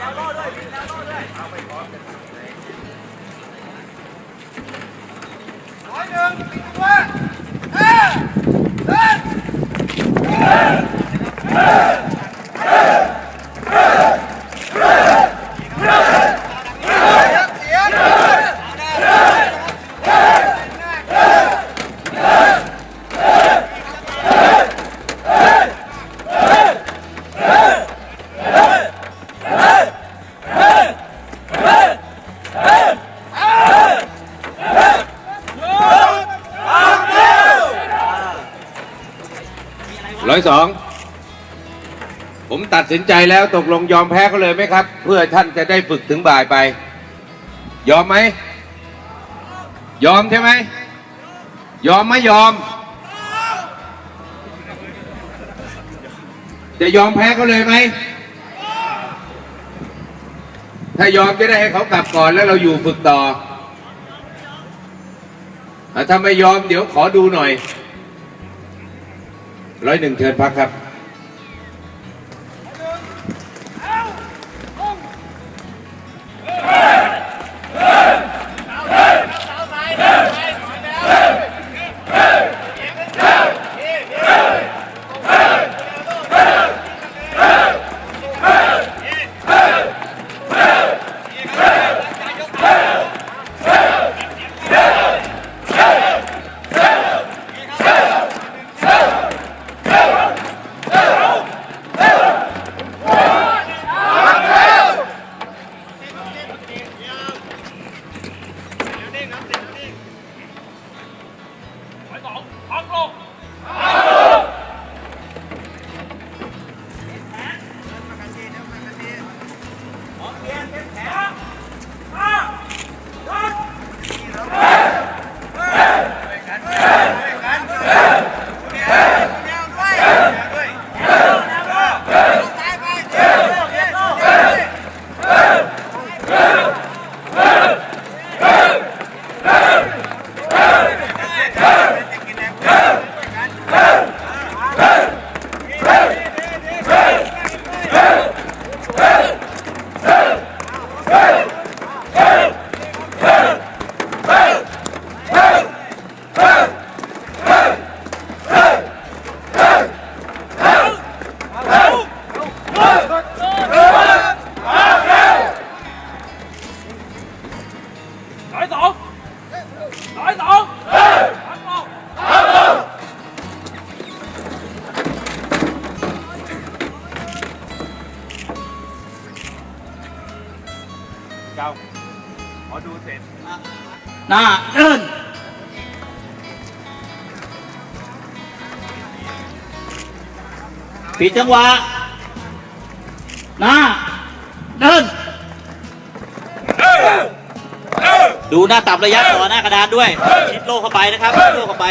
ดาวโลด้วยบินดาวโลด้วยเอาไปพร้อมกันร้อยหนึ่งบินด้วย ร้อยสองผมตัดสินใจแล้วตกลงยอมแพ้เขาเลยไหมครับ เพื่อท่านจะได้ฝึกถึงบ่ายไป ยอมไหม ยอมใช่ไหม ยอมไม่ยอม จะยอมแพ้เขาเลยไหม ถ้ายอมจะได้ให้เขากลับก่อนแล้วเราอยู่ฝึกต่อ ถ้าไม่ยอมเดี๋ยวขอดูหน่อย ร้อยหนึ่งเชิญพักครับ สองร้อยสองพักลงเจ้าขอดูเสร็จหน้ Đội tổ Đội tổ Đội tổ Chào. Họ đua thiệt. Nà, lên. Phía chân qua Nà, lên. ดูหน้าตับระยะต่อหน้ากระดานด้วยชิดโลกเข้าไปนะครับชิดโลกเข้าไป